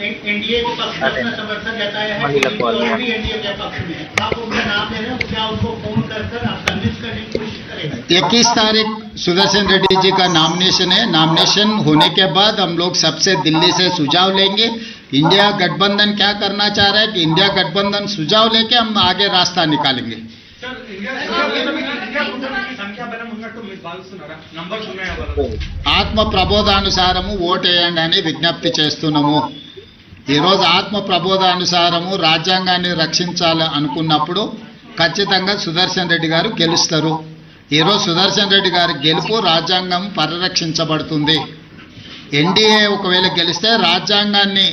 NDA के पक्ष में अपना समर्थन जताया है महिला कि कॉल वो है। भी एनडीए के पक्ष में है आप उनका नाम ले रहे हैं क्या उनको फोन कर कर आप कन्विंस करने की कोशिश करेंगे इक्कीस तारीख सुदर्शन रेड्डी जी का नॉमिनेशन है नॉमिनेशन होने के बाद हम लोग सबसे दिल्ली से सुझाव लेंगे इंडिया गठबंधन क्या करना चाह रहा है कि इंडिया गठबंधन सुझाव लेके हम आगे रास्ता निकालेंगे సార్ ఇండియా ఇండియా కూటమికి సంఖ్యాబలం ఉన్నట్టు మీరు భావిస్తున్నారా నంబర్స్ ఉన్నాయా వాళ్ళ ఆత్మ ప్రబోధానుసారము ఓటేయండి అని విజ్ఞప్తి చేస్తున్నాము ఈరోజు ఆత్మ ప్రబోధానుసారము రాజ్యాంగాన్ని రక్షించాలి అనుకున్నప్పుడు ఖచ్చితంగా సుదర్శన్ రెడ్డి గారు గెలుస్తారు. ఈరోజు సుదర్శన్ రెడ్డి గారి గెలుపు రాజ్యాంగం పరిరక్షించబడుతుంది. ఎన్డీఏ ఒకవేళ గెలిస్తే రాజ్యాంగాన్ని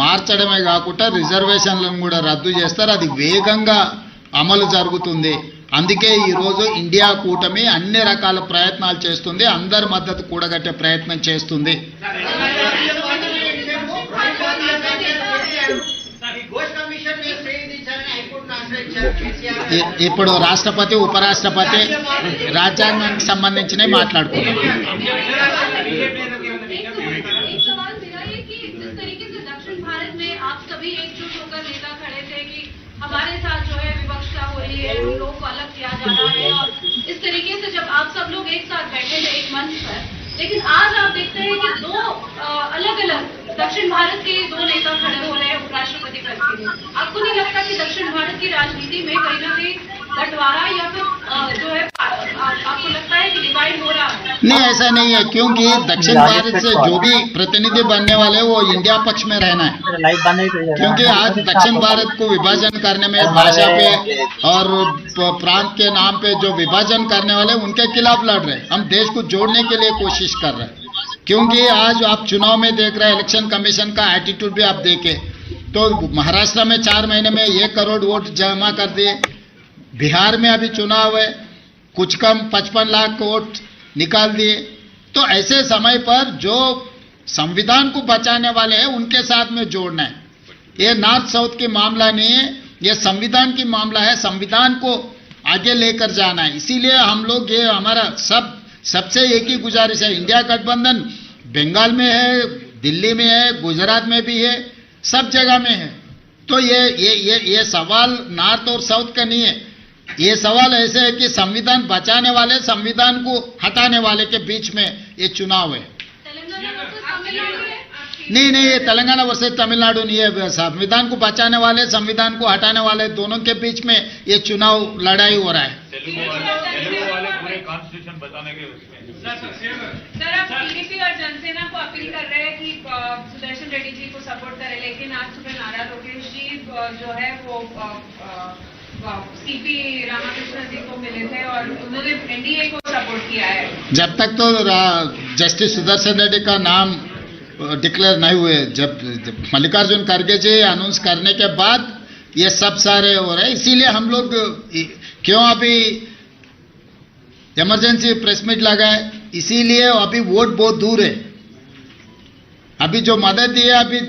మార్చడమే కాకుండా రిజర్వేషన్లను కూడా రద్దు చేస్తారు. అది వేగంగా అమలు జరుగుతుంది. అందుకే ఈరోజు ఇండియా కూటమి అన్ని రకాల ప్రయత్నాలు చేస్తుంది. అందరి మద్దతు కూడగట్టే ప్రయత్నం చేస్తుంది. ఇప్పుడు రాష్ట్రపతి ఉపరాష్ట్రపతి రాజ్యాంగానికి సంబంధించినవి మాట్లాడుకున్నాం एक सवाल मेरा ये कि जिस तरीके से दक्षिण भारत में आप सभी एकजुट होकर नेता खड़े थे कि हमारे साथ जो है विवक्षता हो रही है हम लोग को अलग किया जा रहा है और इस तरीके से जब आप सब लोग एक साथ बैठे थे एक मंच पर लेकिन आज आप देखते हैं कि दो अलग अलग दक्षिण भारत के दो नेता खड़े हो रहे हैं उपराष्ट्रपति पद के लिए। आपको नहीं लगता कि दक्षिण भारत की राजनीति में कहीं ना कहीं बंटवारा या फिर जो है आपको लगता है कि डिवाइड हो रहा है? नहीं ऐसा नहीं है क्योंकि दक्षिण भारत से जो भी प्रतिनिधि बनने वाले हैं वो इंडिया पक्ष में रहना है। क्योंकि आज दक्षिण भारत को विभाजन करने में भाषा पे और प्रांत के नाम पे जो विभाजन करने वाले उनके खिलाफ लड़ रहे हैं। हम देश को जोड़ने के लिए कोशिश कर रहे हैं। क्योंकि आज आप चुनाव में देख रहे हैं, इलेक्शन कमीशन का एटीट्यूड भी आप देखे। तो महाराष्ट्र में चार महीने में एक करोड़ वोट जमा कर दिए। बिहार में अभी चुनाव है, कुछ कम पचपन लाख वोट निकाल दिए। तो ऐसे समय पर जो संविधान को बचाने वाले हैं, उनके साथ में जोड़ना है। ये नॉर्थ साउथ की मामला नहीं है, ये संविधान की मामला है। संविधान को आगे लेकर जाना है। इसीलिए हम लोग ये, हमारा सब सबसे एक ही गुजारिश है इंडिया गठबंधन बंगाल में है दिल्ली में है गुजरात में भी है सब जगह में है। तो ये ये ये ये सवाल नॉर्थ और साउथ का नहीं है। ये सवाल ऐसे है कि संविधान बचाने वाले संविधान को हटाने वाले के बीच में ये चुनाव है। है। नहीं नहीं ये तेलंगाना वर्सेज तमिलनाडु नहीं है। संविधान को बचाने वाले संविधान को हटाने वाले दोनों के बीच में ये चुनाव लड़ाई हो रहा है। कॉन्स्टिट्यूशन बताने के उसमें। सर आप टीडीपी और जनसेना को अपील कर रहे हैं कि सुदर्शन रेड्डी जी को सपोर्ट करें लेकिन आज सुबह नारा लोकेश जी अ, जो है वो सीपी रामाकृष्ण जी को मिले थे और उन्होंने एनडीए को सपोर्ट किया है। जब तक तो जस्टिस सुदर्शन रेड्डी का नाम डिक्लेयर नहीं हुए जब जब मल्लिकार्जुन खड़गे जी अनाउंस करने के बाद ये सब सारे हो रहे हैं इसीलिए हम लोग क्यों अभी इमरजेंसी प्रेस मीट लगाए इसीलिए अभी वोट बहुत दूर है। अभी जो मदद दी है अभी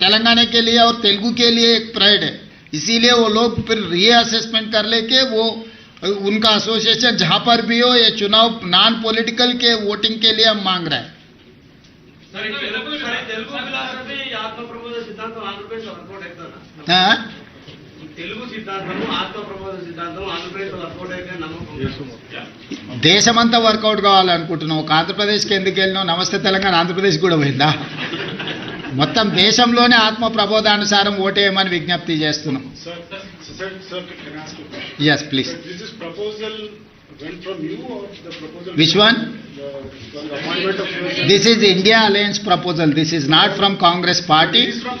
तेलंगाना के लिए और तेलुगु के लिए एक प्राइड है। इसीलिए वो लोग फिर रीअसेसमेंट कर लेके वो उनका एसोसिएशन जहाँ पर भी हो ये चुनाव नॉन पॉलिटिकल के वोटिंग के लिए हम मांग रहे हैं? తెలుగు సిద్ధాంతము ఆత్మ సిద్ధాంతం ఆంధ్రప్రదేశ్ వర్కౌట్ అయితే నమ్మకం దేశమంతా వర్కౌట్ కావాలనుకుంటున్నాం ఒక ఆంధ్రప్రదేశ్కి ఎందుకు వెళ్ళినాం నమస్తే తెలంగాణ ఆంధ్రప్రదేశ్ కూడా పోయిందా మొత్తం దేశంలోనే ఆత్మ ప్రబోధానుసారం ఓటేయమని విజ్ఞప్తి చేస్తున్నాం? Yes please Sir, This is proposal went from you or the proposal? Which one? The the appointment of. It this is India alliance proposal this is not from Congress party from.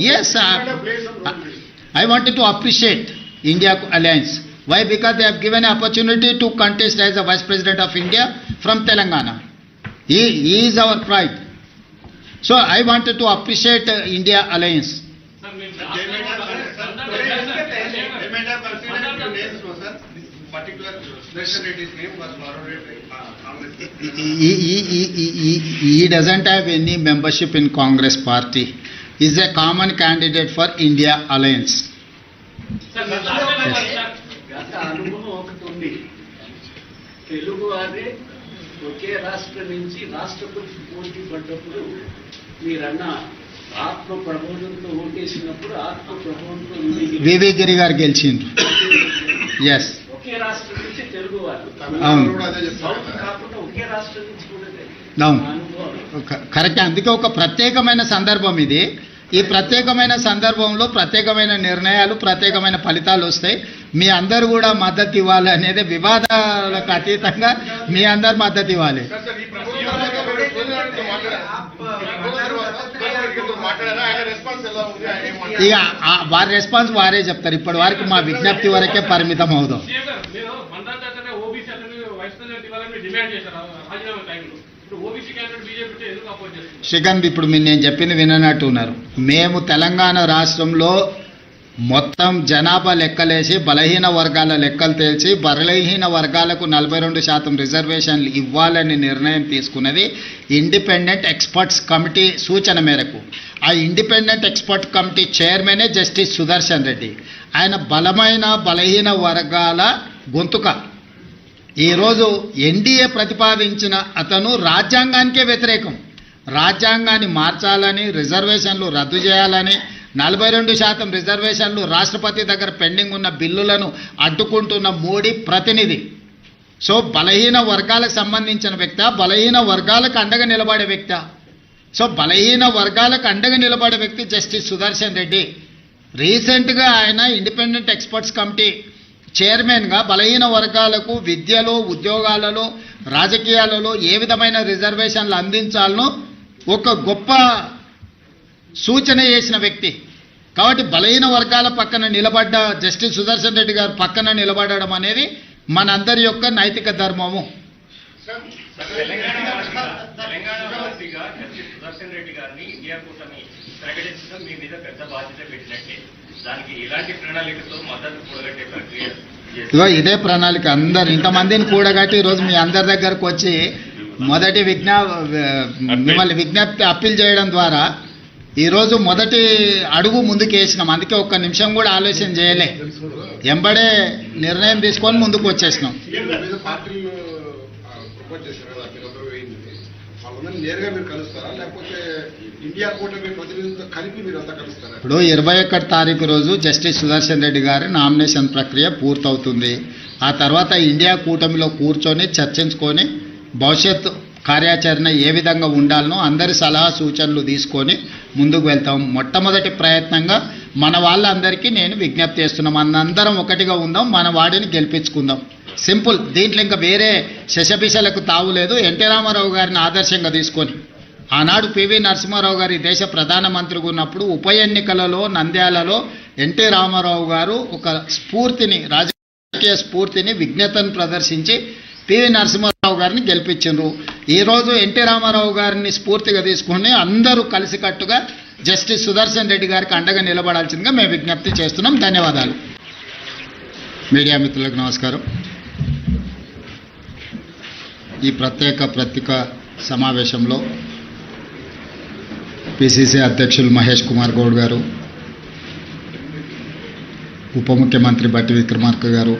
Yes, You uh, might have played some role in this. I wanted to appreciate India Alliance. Why? Because they have given an opportunity to contest as the Vice President of India from Telangana. He, he is our pride. So I wanted to appreciate uh, India Alliance. They they might have considered few names, no, sir. Particular Sudarshan name was forwarded uh, Congress. He, he, he, he, he- he doesn't have any membership in Congress party. He is a common candidate for India Alliance. గత అనుభవం ఒకటి ఉంది. తెలుగు వారే ఒకే రాష్ట్రం నుంచి రాష్ట్రపతి పోటీ పడ్డప్పుడు మీరన్న ఆత్మ ప్రబోధంతో ఓటేసినప్పుడు ఆత్మ ప్రబోధంతో విధి వివి గిరి గారు గెలిచిండ్రు. ఎస్ ఒకే రాష్ట్రం నుంచి తెలుగు వాళ్ళు. తమిళనాడు కూడా అదే సౌత్ చెప్తారు కాకుండా ఒకే రాష్ట్రం నుంచి కూడా లేదు. అవును. నా అనుభవం. క- కరెక్ట్. అందుకే ఒక ప్రత్యేకమైన సందర్భం ఇది. ఈ ప్రత్యేకమైన సందర్భంలో ప్రత్యేకమైన నిర్ణయాలు ప్రత్యేకమైన ఫలితాలు వస్తాయి. మీ అందరు కూడా మద్దతు ఇవ్వాలి అనేది వివాదాలకు అతీతంగా మీ అందరు మద్దతు ఇవ్వాలి. ఇక వారి రెస్పాన్స్ వారే చెప్తారు. ఇప్పటి వరకు మా విజ్ఞప్తి వరకే పరిమితం అవుదాం. శ్రీకాంత్ ఇప్పుడు మీరు నేను చెప్పింది విననట్టు ఉన్నారు. మేము తెలంగాణ రాష్ట్రంలో మొత్తం జనాభా లెక్కలేసి బలహీన వర్గాల లెక్కలు తేల్చి బలహీన వర్గాలకు నలభై రెండు శాతం రిజర్వేషన్లు ఇవ్వాలని నిర్ణయం తీసుకున్నది ఇండిపెండెంట్ ఎక్స్పర్ట్స్ కమిటీ సూచన మేరకు. ఆ ఇండిపెండెంట్ ఎక్స్పర్ట్ కమిటీ చైర్మనే జస్టిస్ సుదర్శన్ రెడ్డి. ఆయన బలమైన బలహీన వర్గాల గొంతుక. ఈరోజు ఎన్డీఏ ప్రతిపాదించిన అతను రాజ్యాంగానికే వ్యతిరేకం. రాజ్యాంగాన్ని మార్చాలని రిజర్వేషన్లు రద్దు చేయాలని నలభై రెండు శాతం రిజర్వేషన్లు రాష్ట్రపతి దగ్గర పెండింగ్ ఉన్న బిల్లులను అడ్డుకుంటున్న మోడీ ప్రతినిధి. సో బలహీన వర్గాలకు సంబంధించిన వ్యక్త బలహీన వర్గాలకు అండగా నిలబడే వ్యక్త. సో బలహీన వర్గాలకు అండగా నిలబడే వ్యక్తి జస్టిస్ సుదర్శన్ రెడ్డి. రీసెంట్గా ఆయన ఇండిపెండెంట్ ఎక్స్పర్ట్స్ కమిటీ చైర్మన్గా బలహీన వర్గాలకు విద్యలో ఉద్యోగాలలో రాజకీయాలలో ఏ విధమైన రిజర్వేషన్లు అందించాలనో ఒక గొప్ప సూచన చేసిన వ్యక్తి. కాబట్టి బలహీన వర్గాల పక్కన నిలబడ్డ జస్టిస్ సుదర్శన్ రెడ్డి గారు పక్కన నిలబడడం అనేది మనందరి యొక్క నైతిక ధర్మము. తెలంగాణ వాసిగా జస్టిస్ సుదర్శన్ రెడ్డి గారిని ఇండియా కూటమి ప్రకటించడం మీ మీద పెద్ద బాధ్యత పెట్టినట్టే. దానికి ఎలాంటి ప్రణాళికతో మద్దతు కూడగట్టే ప్రక్రియ చేస్తారు? ఇదే ప్రణాళిక అందరు ఇంతమందిని కూడగట్టి ఈరోజు మీ అందరి దగ్గరకు వచ్చి మొదటి విజ్ఞా మిమ్మల్ని విజ్ఞప్తి అప్పీల్ చేయడం ద్వారా ఈరోజు మొదటి అడుగు ముందుకు వేసినాం అందుకే ఒక్క నిమిషం కూడా ఆలోచన చేయలే. ఎంబడే నిర్ణయం తీసుకొని ముందుకు వచ్చేసినాం. వివిధ చేశారు కదా మీరందరూ వాళ్ళందరినీ నేరుగా మీరు కలుస్తారా? లేకపోతే ఇండియా కూటమి ప్రతినిధులతో కలిపి మీరు అంతా కలుస్తారా? ఇప్పుడు ఇరవై ఒకటి తారీఖు రోజు జస్టిస్ సుదర్శన్ రెడ్డి గారి నామినేషన్ ప్రక్రియ పూర్తవుతుంది. ఆ తర్వాత ఇండియా కూటమిలో కూర్చొని చర్చించుకొని భవిష్యత్ కార్యాచరణ ఏ విధంగా ఉండాలనో అందరి సలహా సూచనలు తీసుకొని ముందుకు వెళ్తాం. మొట్టమొదటి ప్రయత్నంగా మన వాళ్ళందరికీ నేను విజ్ఞప్తి చేస్తున్నాం. మనందరం ఒకటిగా ఉందాం మన వాడిని గెలిపించుకుందాం. సింపుల్. దీంట్లో ఇంకా వేరే శశపిశలకు తావులేదు ఎన్టీ రామారావు గారిని ఆదర్శంగా తీసుకొని. ఆనాడు పివి నరసింహారావు గారి దేశ ప్రధానమంత్రిగా ఉన్నప్పుడు ఉప ఎన్నికలలో నంద్యాలలో ఎన్టీ రామారావు గారు ఒక స్ఫూర్తిని రాజకీయ స్ఫూర్తిని విజ్ఞతను ప్రదర్శించి పివి నరసింహారావు గారిని గెలిపించారు ఈరోజు ఎన్టీ రామారావు గారిని స్ఫూర్తిగా తీసుకొని అందరూ కలిసికట్టుగా జస్టిస్ సుదర్శన్ రెడ్డి గారికి అండగా నిలబడాల్సిందిగా మేము విజ్ఞప్తి చేస్తున్నాం. ధన్యవాదాలు. మీడియా మిత్రులకు నమస్కారం. ఈ ప్రత్యేక పత్రికా సమావేశంలో పిసిసి అధ్యక్షులు మహేష్ కుమార్ గౌడ్ గారు ఉప ముఖ్యమంత్రి బట్టి విక్రమార్క గారు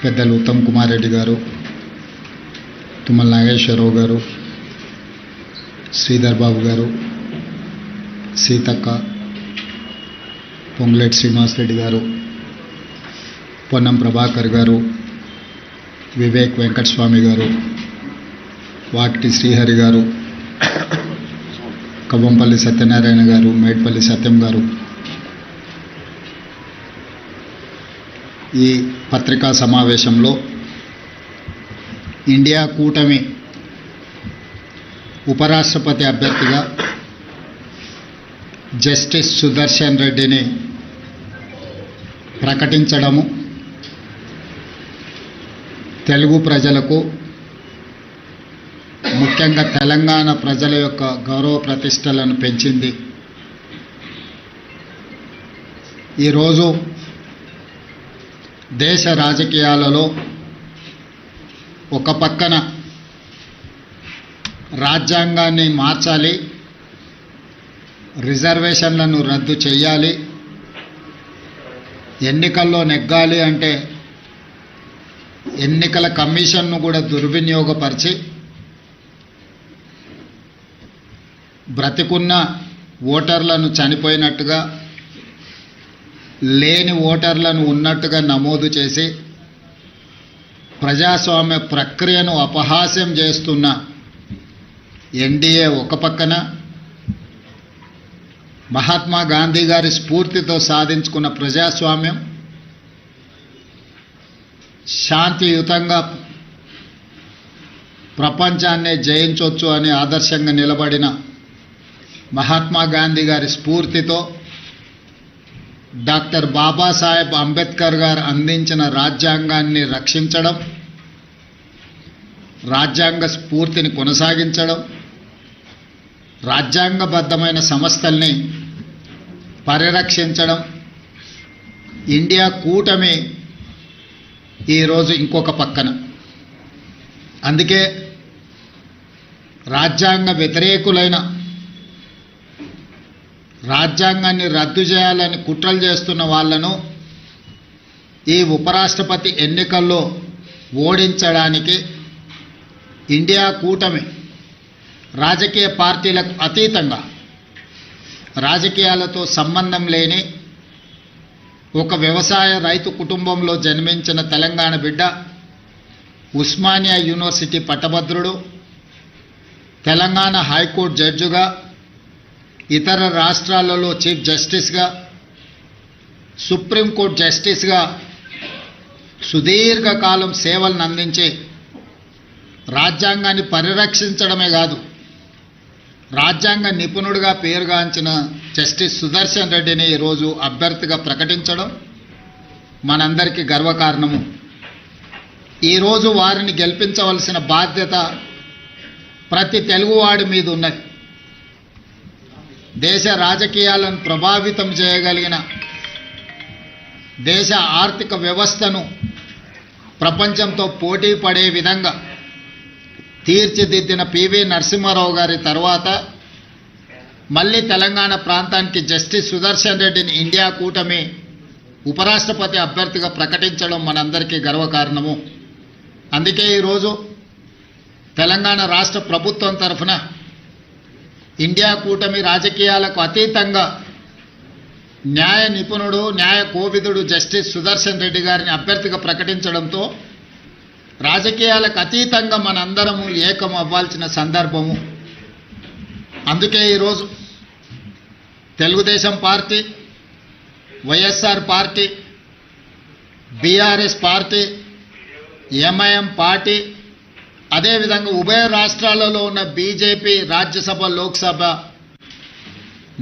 పెద్దలు ఉత్తమ్ కుమార్ రెడ్డి గారు తుమ్మల నాగేశ్వరరావు గారు శ్రీధర్ బాబు గారు సీతక్క పొంగులేటి శ్రీనివాస్ రెడ్డి గారు పొన్నం ప్రభాకర్ గారు వివేక్ వెంకటస్వామి గారు వాకిటి శ్రీహరి గారు కవ్వంపల్లి సత్యనారాయణ గారు మేడ్పల్లి సత్యం గారు. ఈ పత్రికా సమావేశంలో ఇండియా కూటమి ఉపరాష్ట్రపతి అభ్యర్థిగా జస్టిస్ సుదర్శన్ రెడ్డిని ప్రకటించడము తెలుగు ప్రజలకు ముఖ్యంగా తెలంగాణ ప్రజల యొక్క గౌరవ ప్రతిష్టలను పెంచింది. ఈరోజు దేశ రాజకీయాలలో ఒక పక్కన రాజ్యాంగాన్ని మార్చాలి రిజర్వేషన్లను రద్దు చేయాలి ఎన్నికల్లో నెగ్గాలి అంటే ఎన్నికల కమిషన్ను కూడా దుర్వినియోగపరిచి బ్రతికున్న ఓటర్లను చనిపోయినట్టుగా లేని ఓటర్లను ఉన్నట్టుగా నమోదు చేసి ప్రజాస్వామ్య ప్రక్రియను అపహాస్యం చేస్తున్న ఎన్డీఏ ఒక పక్కన మహాత్మా గాంధీ గారి స్ఫూర్తితో సాధించుకున్న ప్రజాస్వామ్యం శాంతియుతంగా ప్రపంచాన్నే జయించవచ్చు అని ఆదర్శంగా నిలబడిన మహాత్మా గాంధీ గారి స్ఫూర్తితో డాక్టర్ బాబాసాహెబ్ అంబేద్కర్ గారు అందించిన రాజ్యాంగాన్ని రక్షించడం రాజ్యాంగ స్ఫూర్తిని కొనసాగించడం రాజ్యాంగబద్ధమైన సంస్థల్ని పరిరక్షించడం ఇండియా కూటమి ఈరోజు ఇంకొక పక్కన. అందుకే రాజ్యాంగ వ్యతిరేకులైన రాజ్యాంగాన్ని రద్దు చేయాలని కుట్రలు చేస్తున్న వాళ్ళను ఈ ఉపరాష్ట్రపతి ఎన్నికల్లో ఓడించడానికి ఇండియా కూటమి రాజకీయ పార్టీలకు అతీతంగా రాజకీయాలతో సంబంధం లేని ఒక వ్యవసాయ రైతు కుటుంబంలో జన్మించిన తెలంగాణ బిడ్డ ఉస్మానియా యూనివర్సిటీ పట్టభద్రుడు తెలంగాణ హైకోర్టు జడ్జిగా ఇతర రాష్ట్రాలలో చీఫ్ జస్టిస్గా సుప్రీంకోర్టు జస్టిస్గా సుదీర్ఘకాలం సేవలను అందించి రాజ్యాంగాన్ని పరిరక్షించడమే కాదు రాజ్యాంగ నిపుణుడిగా పేరుగాంచిన జస్టిస్ సుదర్శన్ రెడ్డిని ఈరోజు అభ్యర్థిగా ప్రకటించడం మనందరికీ గర్వకారణము. ఈరోజు వారిని గెలిపించవలసిన బాధ్యత ప్రతి తెలుగువాడి మీద ఉన్నది. దేశ రాజకీయాలను ప్రభావితం చేయగలిగిన దేశ ఆర్థిక వ్యవస్థను ప్రపంచంతో పోటీ పడే విధంగా తీర్చిదిద్దిన పివి నరసింహారావు గారి తర్వాత మళ్ళీ తెలంగాణ ప్రాంతానికి జస్టిస్ సుదర్శన్ రెడ్డిని ఇండియా కూటమి ఉపరాష్ట్రపతి అభ్యర్థిగా ప్రకటించడం మనందరికీ గర్వకారణము. అందుకే ఈరోజు తెలంగాణ రాష్ట్ర ప్రభుత్వం తరఫున ఇండియా కూటమి రాజకీయాలకు అతీతంగా న్యాయ నిపుణుడు న్యాయ కోవిదుడు జస్టిస్ సుదర్శన్ రెడ్డి గారిని అభ్యర్థిగా ప్రకటించడంతో రాజకీయాలకు అతీతంగా మనందరము ఏకం అవ్వాల్సిన సందర్భము. అందుకే ఈరోజు Telugu Desam party YSR party BRS party MIM party అదేవిధంగా ఉభయ రాష్ట్రాలలో ఉన్న బీజేపీ రాజ్యసభ లోక్సభ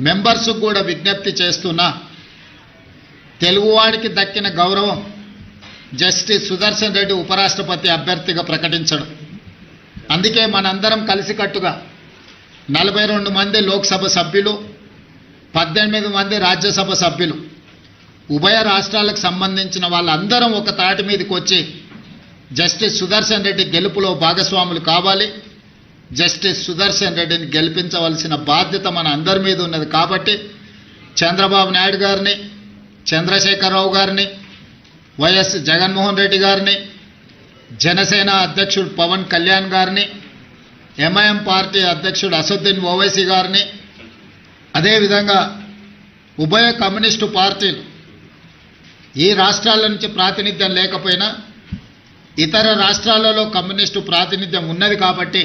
మెంబర్స్ కూడా విజ్ఞప్తి చేస్తున్నా తెలుగువాడికి దక్కిన గౌరవం జస్టిస్ సుదర్శన్ రెడ్డి ఉపరాష్ట్రపతి అభ్యర్థిగా ప్రకటించడం. అందుకే మనందరం కలిసికట్టుగా నలభై రెండు మంది లోక్సభ సభ్యులు పద్దెనిమిది మంది రాజ్యసభ సభ్యులు ఉభయ రాష్ట్రాలకు సంబంధించిన వాళ్ళందరం ఒక తాటి మీదకి వచ్చి జస్టిస్ సుదర్శన్ రెడ్డి గెలుపులో భాగస్వాములు కావాలి. జస్టిస్ సుదర్శన్ రెడ్డిని గెలిపించవలసిన బాధ్యత మన అందరి మీద ఉన్నది కాబట్టి చంద్రబాబు నాయుడు గారిని చంద్రశేఖరరావు గారిని వైఎస్ జగన్మోహన్ రెడ్డి గారిని జనసేన అధ్యక్షుడు పవన్ కళ్యాణ్ గారిని ఎంఐఎం పార్టీ అధ్యక్షుడు అసదుద్దీన్ ఓవైసీ గారిని అదేవిధంగా ఉభయ కమ్యూనిస్టు పార్టీలు ఈ రాష్ట్రాల నుంచి ప్రాతినిధ్యం లేకపోయినా ఇతర రాష్ట్రాలలో కమ్యూనిస్టు ప్రాతినిధ్యం ఉన్నది కాబట్టి